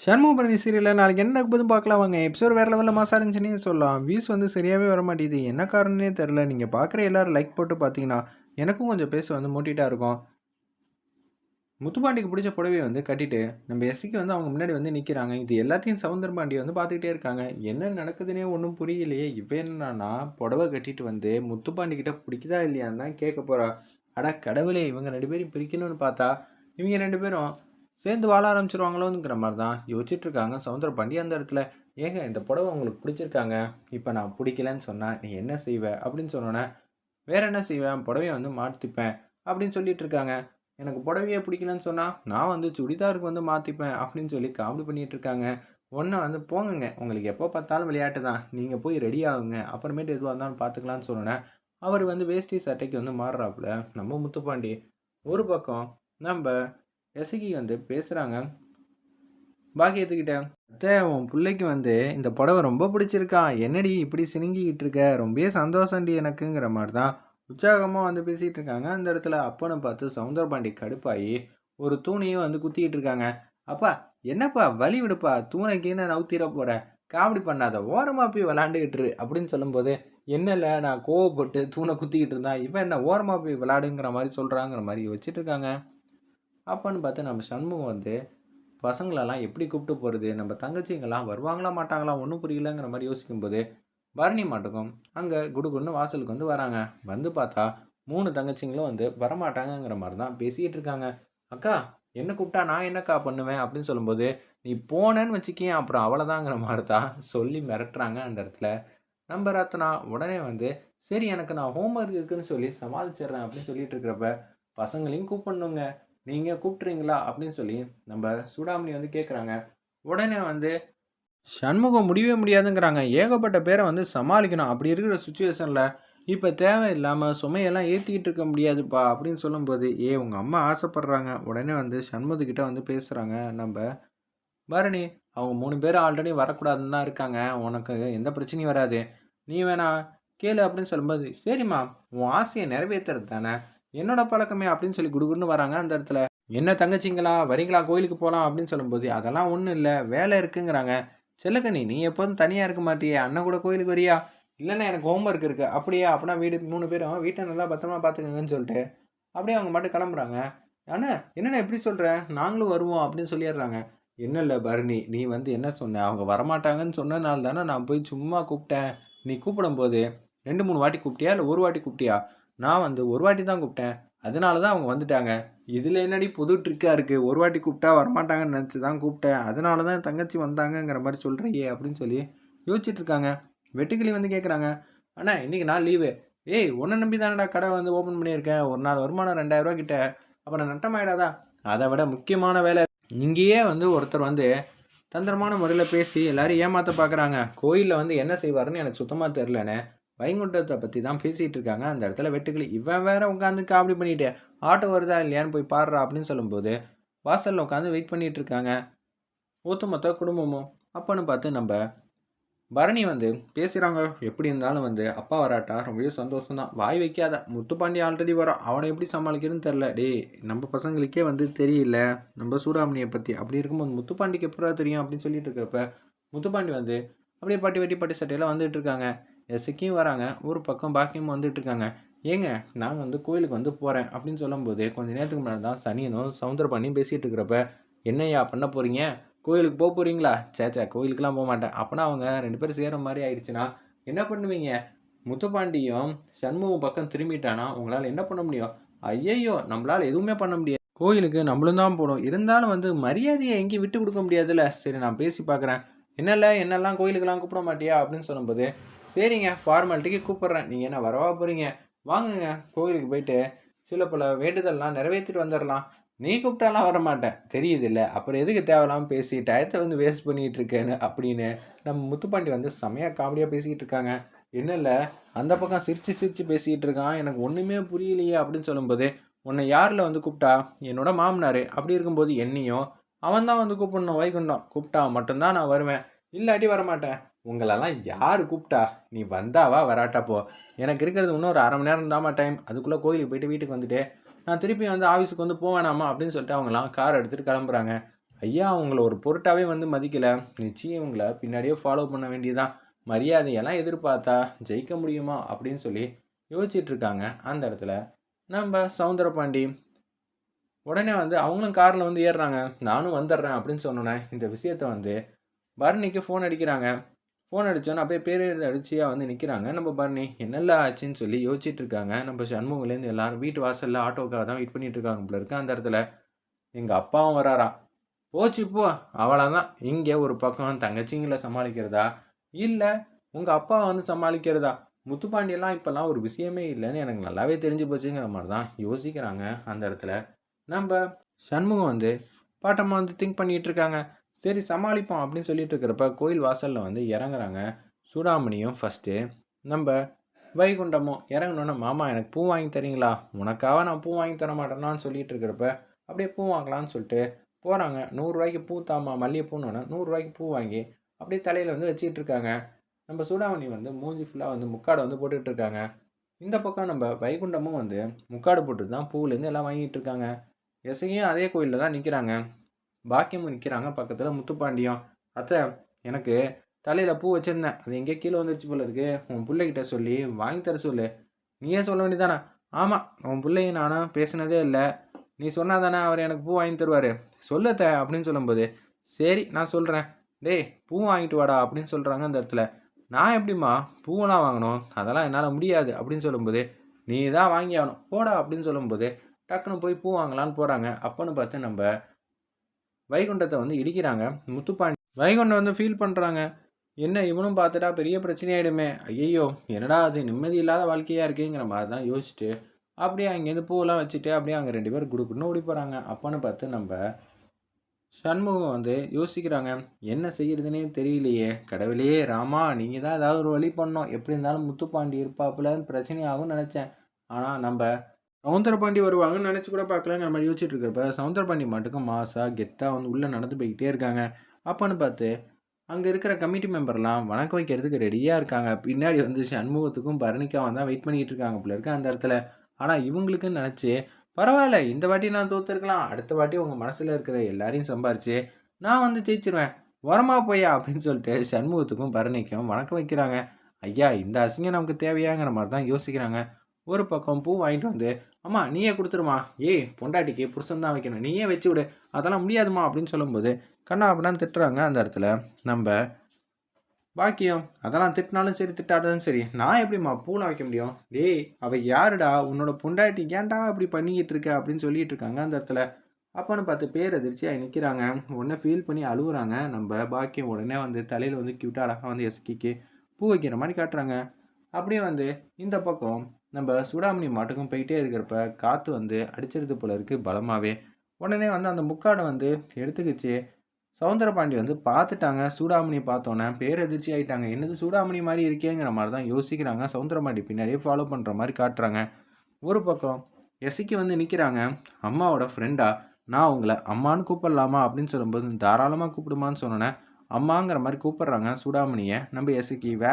சண்முகபரணி சீரியலில் நாளைக்கு என்ன போதும் பார்க்கலாம் வாங்க. எபிசோட் வேறு லெவலில் மாசா இருந்துச்சுன்னே சொல்லலாம். வியூஸ் வந்து சரியாகவே வர மாட்டேங்குது என்ன காரணம்னே தெரில நீங்கள் பார்க்குற எல்லோரும் லைக் போட்டு பார்த்தீங்கன்னா எனக்கும் கொஞ்சம் பேச வந்து மூட்டிகிட்டா இருக்கும். முத்துப்பாண்டிக்கு பிடிச்ச புடவையை வந்து கட்டிட்டு நம்ம எஸ்சிக்கு வந்து அவங்க முன்னாடி வந்து நிற்கிறாங்க இது எல்லாத்தையும் சவுந்தர் பாண்டி வந்து பார்த்துக்கிட்டே இருக்காங்க. என்ன நடக்குதுன்னே ஒன்றும் புரியலையே. இவ என்னன்னா புடவை கட்டிட்டு வந்து முத்துப்பாண்டிக்கிட்ட பிடிக்குதா இல்லையான்னு தான் கேட்க போகிறா அடா கடவுளே இவங்க ரெண்டு பேரும் பிரிக்கணும்னு பார்த்தா இவங்க ரெண்டு பேரும் சேர்ந்து வாழ ஆரம்பிச்சிருவாங்களோங்கிற மாதிரி தான் யோசிச்சுட்ருக்காங்க. சவுந்தர பாண்டி அந்த இடத்துல ஏங்க இந்த புடவை உங்களுக்கு பிடிச்சிருக்காங்க. இப்போ நான் பிடிக்கலன்னு சொன்னால் நீ என்ன செய்வ? அப்படின்னு சொன்னோன்னே வேற என்ன செய்வேன் புடவையை வந்து மாற்றிப்பேன் அப்படின்னு சொல்லிட்டு இருக்காங்க எனக்கு புடவையே பிடிக்கலன்னு சொன்னால் நான் வந்து சுடிதாருக்கு வந்து மாற்றிப்பேன் அப்படின்னு சொல்லி காமெடி பண்ணிட்டு இருக்காங்க ஒன்றை வந்து போங்கங்க. உங்களுக்கு எப்போ பார்த்தாலும் விளையாட்டு தான். நீங்கள் போய் ரெடி ஆகுங்க. அப்புறமேட்டு எதுவாக இருந்தாலும் பார்த்துக்கலான்னு சொன்னேன் அவர் வந்து வேஷ்டி சட்டைக்கு வந்து மாறுறாப்புல. நம்ம முத்துப்பாண்டி ஒரு பக்கம் நம்ம எசகி வந்து பேசுகிறாங்க பாக்கியத்துக்கிட்ட அத்தை உன் பிள்ளைக்கு வந்து இந்த புடவை ரொம்ப பிடிச்சிருக்கா. என்னடி இப்படி சினுங்கிக்கிட்டு இருக்க? ரொம்பவே சந்தோஷம்டி எனக்குங்கிற மாதிரி தான் உற்சாகமாக வந்து பேசிகிட்டு இருக்காங்க. அந்த இடத்துல அப்பனை பார்த்து சவுந்தரபாண்டி கடுப்பாகி ஒரு தூணையும் வந்து குத்திக்கிட்டு இருக்காங்க. அப்பா என்னப்பா வழி விடுப்பா? தூணை கீழே நவுத்திர போகிற காமெடி பண்ணாத ஓரமாக போய் விளாண்டுக்கிட்டுரு அப்படின்னு சொல்லும்போது என்னல நான் கோவப்பட்டு தூணை குத்திக்கிட்டு இருந்தா இவன் என்ன ஓரமாக போய் விளாடுங்கிற மாதிரி சொல்கிறாங்கிற மாதிரி வச்சுட்டு இருக்காங்க. அப்போன்னு பார்த்து நம்ம சண்முகம் வந்து பசங்களெல்லாம் எப்படி கூப்பிட்டு போகிறது நம்ம தங்கச்சிங்கெல்லாம் வருவாங்களா மாட்டாங்களா? ஒன்றும் புரியலங்கிற மாதிரி யோசிக்கும்போது பரணி மாட்டுக்கும் அங்கே குடுகுடுன்னு வாசலுக்கு வந்து வராங்க. வந்து பார்த்தா மூணு தங்கச்சிங்களும் வந்து வரமாட்டாங்கங்கிற மாதிரி தான் பேசிகிட்டு இருக்காங்க. அக்கா என்ன கூப்பிட்டா நான் என்னக்கா பண்ணுவேன்? அப்படின்னு சொல்லும்போது நீ போனேன்னு வச்சுக்கியன் அப்புறம் அவ்வளோதாங்கிற மாதிரி தான் சொல்லி மிரட்டுறாங்க அந்த இடத்துல. நம்ம ரத்னா உடனே வந்து சரி எனக்கு நான் ஹோம்ஒர்க் இருக்குன்னு சொல்லி சமாளிச்சிடுறேன் அப்படின்னு சொல்லிட்டு இருக்கிறப்ப பசங்களையும் கூப்பிடணுங்க. நீங்கள் கூப்பிட்றீங்களா அப்படின்னு சொல்லி நம்ம சூடாமணி வந்து கேட்குறாங்க உடனே வந்து சண்முகம் முடியவே முடியாதுங்கிறாங்க. ஏகப்பட்ட பேரை வந்து சமாளிக்கணும். அப்படி இருக்கிற சுச்சுவேஷனில் இப்போ தேவையில்லாமல் சுமையெல்லாம் ஏற்றிக்கிட்டு இருக்க முடியாதுப்பா அப்படின்னு சொல்லும்போது ஏ உங்கள் அம்மா ஆசைப்பட்றாங்க. உடனே வந்து சண்முகத்துக்கிட்ட வந்து பேசுகிறாங்க நம்ம பரணி அவங்க மூணு பேர் ஆல்ரெடி வரக்கூடாதுன்னு தான் இருக்காங்க. உனக்கு எந்த பிரச்சனையும் வராது. நீ வேணா கேளு அப்படின்னு சொல்லும்போது சரிம்மா உன் ஆசையை நிறைவேற்றுறது தானே. என்னோட பழக்கமே அப்படின்னு சொல்லி குடுகுடுன்னு வராங்க. அந்த இடத்துல என்ன தங்கச்சிங்களா? வரீங்களா? கோயிலுக்கு போகலாம் அப்படின்னு சொல்லும்போது அதெல்லாம் ஒன்றும் இல்லை. வேலை இருக்குங்கிறாங்க. செல்லக்கண்ணி நீ எப்போதும் தனியாக இருக்க மாட்டியே. அண்ணன் கூட கோயிலுக்கு வரியா? இல்லைன்னா எனக்கு ஹோம்ஒர்க் இருக்குது அப்படியே? அப்படின்னா வீடு மூணு பேரும் வீட்டை நல்லா பத்திரமா பார்த்துக்கங்கன்னு சொல்லிட்டு அப்படியே அவங்க மட்டும் கிளம்புறாங்க. அண்ணா என்னண்ணா எப்படி சொல்கிற நாங்களும் வருவோம். அப்படின்னு சொல்லிடுறாங்க. என்ன இல்லை பரணி நீ வந்து என்ன சொன்ன? அவங்க வரமாட்டாங்கன்னு சொன்னனால தானே நான் போய் சும்மா கூப்பிட்டேன். நீ கூப்பிடும்போது ரெண்டு மூணு வாட்டி கூப்பிட்டியா? இல்லை ஒரு வாட்டி கூப்பிட்டியா? நான் வந்து ஒரு வாட்டி தான் கூப்பிட்டேன். அதனால தான் அவங்க வந்துட்டாங்க. இதில் என்னடி புது ட்ரிக்காக இருக்குது ஒரு வாட்டி கூப்பிட்டா வரமாட்டாங்கன்னு நினச்சி தான் கூப்பிட்டேன். அதனால தான் தங்கச்சி வந்தாங்கங்கிற மாதிரி சொல்கிறியே அப்படின்னு சொல்லி யோசிச்சுட்ருக்காங்க வெட்டுக்கிளி வந்து கேட்குறாங்க அண்ணா இன்றைக்கி நான் லீவு ஏய் ஒன்றை நம்பி தானடா கடை வந்து ஓப்பன் பண்ணியிருக்கேன். ஒரு நாள் வருமானம் ரெண்டாயிரரூவா கிட்ட. அப்புறம் நட்டமாயிடாதா அதை விட முக்கியமான வேலை. இங்கேயே வந்து ஒருத்தர் வந்து தந்திரமான முறையில் பேசி எல்லோரும் ஏமாற்ற பார்க்குறாங்க கோயிலில் வந்து என்ன செய்வாருன்னு எனக்கு சுத்தமாக தெரிலண்ணே வைகுண்டத்தை பற்றி தான் பேசிகிட்டு இருக்காங்க. அந்த இடத்துல வெட்டுக்கிளி இவன் வேற உட்காந்து காமெடி பண்ணிட்டு ஆட்டோ வருதா இல்லையான்னு போய் பாடுறா அப்படின்னு சொல்லும்போது வாசலில் உட்காந்து வெயிட் பண்ணிகிட்டு இருக்காங்க. ஒட்டுமொத்த குடும்பமும் அப்போன்னு பார்த்து நம்ம பரணி வந்து பேசுகிறாங்க எப்படி இருந்தாலும் வந்து அப்பா வராட்டா ரொம்பவே சந்தோஷம் தான் வாய் வைக்காத முத்துப்பாண்டி ஆல்ரெடி வரான். அவனை எப்படி சமாளிக்கிறதுன்னு தெரில டேய் நம்ம பசங்களுக்கே வந்து தெரியல. நம்ம சூடாமணியை பற்றி அப்படி இருக்கும்போது முத்துப்பாண்டிக்கு எப்படா தெரியும் அப்படின்னு சொல்லிட்டு இருக்கிறப்ப முத்துப்பாண்டி வந்து அப்படியே பாட்டி வெட்டி பாட்டி சட்டையெல்லாம் வந்துட்டு இருக்காங்க. எசக்கியும் வராங்க ஒரு பக்கம் பாக்கியமும் வந்துட்டு இருக்காங்க ஏங்க நான் வந்து கோயிலுக்கு வந்து போகிறேன் அப்படின்னு சொல்லும்போது கொஞ்ச நேரத்துக்கு முன்னாடி தான் சனியனும் சவுந்தர பண்ணியும் பேசிகிட்டு இருக்கிறப்ப என்னய்யா பண்ண போகிறீங்க கோயிலுக்கு போக போகிறீங்களா சேச்சா கோயிலுக்குலாம் போக மாட்டேன். அப்போனா அவங்க ரெண்டு பேரும் சேர மாதிரி ஆயிடுச்சுன்னா என்ன பண்ணுவீங்க? முத்துப்பாண்டியும் சண்முகம் பக்கம் திரும்பிட்டானா உங்களால் என்ன பண்ண முடியும்? ஐயையோ நம்மளால் எதுவுமே பண்ண முடியாது கோயிலுக்கு நம்மளும் தான் போகணும். இருந்தாலும் வந்து மரியாதையை எங்கேயும் விட்டு கொடுக்க முடியாதுல்ல. சரி நான் பேசி பார்க்குறேன். என்னல்ல என்னெல்லாம் கோயிலுக்கெல்லாம் கூப்பிட மாட்டியா? அப்படின்னு சொல்லும்போது சரிங்க ஃபார்மாலிட்டிக்கு கூப்பிட்றேன். நீங்கள் என்ன வரவா போகிறீங்க வாங்குங்க கோயிலுக்கு போயிட்டு சில பல வேண்டுதல்லாம் நிறைவேற்றிட்டு வந்துடலாம் நீ கூப்பிட்டாலாம் வர மாட்டேன் தெரியுது இல்லை அப்புறம் எதுக்கு தேவையில்லாமல் பேசி டயத்தை வந்து வேஸ்ட் பண்ணிகிட்டு இருக்கேன்னு அப்படின்னு நம்ம முத்துப்பாண்டி வந்து செமையாக காமெடியாக பேசிக்கிட்டு இருக்காங்க. என்ன இல்லை அந்த பக்கம் சிரித்து சிரித்து பேசிக்கிட்டு இருக்கான். எனக்கு ஒன்றுமே புரியலையே அப்படின்னு சொல்லும்போது உன்னை யாரில் வந்து கூப்பிட்டா? என்னோட மாமனார். அப்படி இருக்கும்போது என்னையும் அவன் தான் வந்து கூப்பிடணும் வைகுண்டம். கூப்பிட்டா மட்டும்தான் நான் வருவேன். இல்லாட்டி வரமாட்டேன். உங்களெல்லாம் யார் கூப்பிட்டா? நீ வந்தாவா? வராட்டா போ. எனக்கு இருக்கிறது இன்னும் ஒரு அரை மணி நேரம் தாம்மா டைம் அதுக்குள்ளே கோயிலுக்கு போயிட்டு வீட்டுக்கு வந்துட்டு நான் திருப்பி வந்து ஆஃபீஸுக்கு வந்து போவேணாமா அப்படின்னு சொல்லிட்டு அவங்களாம் கார் எடுத்துகிட்டு கிளம்புறாங்க. ஐயா அவங்கள ஒரு பொருட்டாவே வந்து மதிக்கல. நிச்சயம் உங்களை பின்னாடியே ஃபாலோ பண்ண வேண்டியதான் மரியாதையெல்லாம் எதிர்பார்த்தா ஜெயிக்க முடியுமா? அப்படின்னு சொல்லி யோசிச்சுட்ருக்காங்க அந்த இடத்துல நம்ம சவுந்தரபாண்டி உடனே வந்து அவங்களும் காரில் வந்து ஏறுறாங்க. நானும் வந்துடுறேன் அப்படின்னு சொன்னோன்னே இந்த விஷயத்த வந்து பரணிக்கு ஃபோன் அடிக்கிறாங்க. ஃபோன் அடித்தோன்னே அப்படியே பேர் அடிச்சியாக வந்து நிற்கிறாங்க நம்ம பரணி என்னெல்லாம் ஆச்சுன்னு சொல்லி யோசிச்சுட்டு இருக்காங்க. நம்ம சண்முகலேருந்து எல்லாரும் வீட்டு வாசலில் ஆட்டோக்காக தான் வெயிட் பண்ணிட்டு இருக்காங்க போல இருக்கு அந்த இடத்துல. எங்கள் அப்பாவும் வராராம் போச்சு போ. அவ்வளோதான் இங்கே ஒரு பக்கம் தங்கச்சிங்களை சமாளிக்கிறதா? இல்லை. உங்கள் அப்பா வந்து சமாளிக்கிறதா? முத்துப்பாண்டியெல்லாம் இப்போல்லாம் ஒரு விஷயமே இல்லைன்னு எனக்கு நல்லாவே தெரிஞ்சு போச்சுங்கிற மாதிரி தான் யோசிக்கிறாங்க அந்த இடத்துல. நம்ம சண்முகம் வந்து பாட்டம்மா வந்து திங்க் பண்ணிட்டு இருக்காங்க சரி சமாளிப்போம் அப்படின்னு சொல்லிட்டு இருக்கிறப்ப கோயில் வாசலில் வந்து இறங்குறாங்க. சூடாமணியும் ஃபஸ்ட்டு நம்ம வைகுண்டமும் இறங்கணுன்னா மாமா எனக்கு பூ வாங்கி தரீங்களா? உனக்காக நான் பூ வாங்கி தர மாட்டேனான்னு சொல்லிட்டு இருக்கிறப்ப அப்படியே பூ வாங்கலான்னு சொல்லிட்டு போகிறாங்க நூறுரூவாய்க்கு பூ தாமா மல்லிகைப்பூன்னு நூறுரூவாய்க்கு பூ வாங்கி அப்படியே தலையில் வந்து வச்சுக்கிட்டு இருக்காங்க நம்ம சூடாமணி வந்து மூஞ்சி ஃபுல்லாக வந்து முக்காடை வந்து போட்டுக்கிட்டு இருக்காங்க இந்த பக்கம் நம்ம வைகுண்டமும் வந்து முக்காடு போட்டு தான் பூவிலேருந்து எல்லாம் வாங்கிட்டு இருக்காங்க எசையும் அதே கோயிலில் தான் நிற்கிறாங்க பாக்கியமும் நிற்கிறாங்க பக்கத்தில் முத்துப்பாண்டியம். அத்தை எனக்கு தலையில் பூ வச்சுருந்தேன். அது எங்கேயோ கீழே வந்துருச்சு போல இருக்கு. உன் பிள்ளைகிட்ட சொல்லி வாங்கி தர சொல்லு. நீயே சொல்ல வேண்டியதானே ஆமாம் உன் பிள்ளைங்க நானும் பேசினதே இல்லை. நீ சொன்னா தானே அவர் எனக்கு பூ வாங்கி தருவார்? சொல்லத்த அப்படின்னு சொல்லும்போது சரி நான் சொல்கிறேன் டேய் பூ வாங்கிட்டு வாடா அப்படின்னு சொல்கிறாங்க அந்த இடத்துல. நான் எப்படிம்மா பூவெல்லாம் வாங்கணும்? அதெல்லாம் என்னால் முடியாது அப்படின்னு சொல்லும்போது நீ தான் வாங்கி ஆகணும். போடா அப்படின்னு சொல்லும்போது டக்குன்னு போய் பூ வாங்கலான்னு போகிறாங்க அப்போன்னு பார்த்து நம்ம வைகுண்டத்தை வந்து இடிக்கிறாங்க. முத்துப்பாண்டி வைகுண்டம் வந்து ஃபீல் பண்ணுறாங்க என்ன இவனும் பார்த்துட்டா பெரிய பிரச்சனையாயிடுமே. ஐயையோ என்னடா அது? நிம்மதி இல்லாத வாழ்க்கையாக இருக்குங்கிற மாதிரி தான் யோசிச்சுட்டு அப்படியே அங்கேருந்து பூவெல்லாம் வச்சுட்டு அப்படியே அங்கே ரெண்டு பேர் குடுக்குன்னு ஓடி போகிறாங்க அப்போன்னு பார்த்து நம்ம சண்முகம் வந்து யோசிக்கிறாங்க என்ன செய்கிறதுனே தெரியலையே. கடவுளே ராமா நீங்கள் தான் ஏதாவது ஒரு வழி பண்ணோம் எப்படி இருந்தாலும் முத்துப்பாண்டி இருப்பாப்புலன்னு பிரச்சனை ஆகும்னு நினச்சேன். ஆனால் நம்ம சவுந்தரபாண்டி வருவாங்கன்னு நினச்சி கூட பார்க்கலங்கிற மாதிரி யோசிச்சுட்டு இருக்கிறப்ப சவுந்தரபாண்டி மட்டுக்கும் மாசா கெத்தாக வந்து உள்ளே நடந்து போய்கிட்டே இருக்காங்க. அப்போன்னு பார்த்து அங்கே இருக்கிற கமிட்டி மெம்பர்லாம் வணக்கம் வைக்கிறதுக்கு ரெடியாக இருக்காங்க. பின்னாடி வந்து சண்முகத்துக்கும் பரணிக்காவும் தான் வெயிட் பண்ணிகிட்டு இருக்காங்க போல இருக்கு அந்த இடத்துல. ஆனால் இவங்களுக்குன்னு நினச்சி பரவாயில்ல இந்த வாட்டி நான் தோத்துருக்கலாம் அடுத்த வாட்டி உங்கள் மனசில் இருக்கிற எல்லாரையும் சம்பாரிச்சு நான் வந்து ஜெயிச்சிருவேன் வரமா போயா அப்படின்னு சொல்லிட்டு சண்முகத்துக்கும் பரணிக்கும் வணக்கம் வைக்கிறாங்க. ஐயா இந்த அசிங்கம் நமக்கு தேவையாங்கிற மாதிரி தான் யோசிக்கிறாங்க. ஒரு பக்கம் பூ வாங்கிட்டு வந்து அம்மா நீயே கொடுத்துருமா. ஏய் பொண்டாட்டிக்கு புருஷன் தான் வைக்கணும். நீயே வச்சு விடு. அதெல்லாம் முடியாதுமா அப்படின்னு சொல்லும்போது கண்ணா அப்படின்னு திட்டுறாங்க அந்த இடத்துல. நம்ம பாக்கியம் அதெல்லாம் திட்டினாலும் சரி திட்டாட்டாலும் சரி. நான் எப்படிம்மா பூலாம் வைக்க முடியும்? டேய் அவள் யாருடா? உன்னோட பொண்டாட்டி ஏன்டா இப்படி பண்ணிக்கிட்டு இருக்க? அப்படின்னு சொல்லிட்டு இருக்காங்க அந்த இடத்துல. அப்போன்னு பார்த்து பேர் அதிர்ச்சியாக நிற்கிறாங்க உடனே ஃபீல் பண்ணி அழுகுறாங்க நம்ம பாக்கியம் உடனே வந்து தலையில் வந்து க்யூட்டாக அழகாக வந்து எஸ்கிக்கு பூ வைக்கிற மாதிரி காட்டுறாங்க. அப்படியே வந்து இந்த பக்கம் நம்ம சூடாமணி மாட்டுக்கும் போயிட்டே இருக்கிறப்ப காற்று வந்து அடிச்சிருது போல இருக்குது பலமாகவே உடனே வந்து அந்த முக்காடை வந்து எடுத்துக்கிச்சு. சவுந்தரபாண்டி வந்து பார்த்துட்டாங்க. சூடாமணி பார்த்தோன்னே பேரதிர்ச்சி ஆகிட்டாங்க என்னது சூடாமணி மாதிரி இருக்கேங்கிற மாதிரி தான் யோசிக்கிறாங்க. சவுந்தரபாண்டி பின்னாடியே ஃபாலோ பண்ணுற மாதிரி காட்டுறாங்க. ஒரு பக்கம் எசிக்கு வந்து நிற்கிறாங்க அம்மாவோட ஃப்ரெண்டா நான் உங்களை அம்மான்னு கூப்பிடலாமா அப்படின்னு சொல்லும்போது தாராளமாக கூப்பிடுமான்னு சொன்னோன்னே அம்மாங்கிற மாதிரி கூப்பிட்றாங்க சூடாமணியை. நம்ம எசிக்கு வேற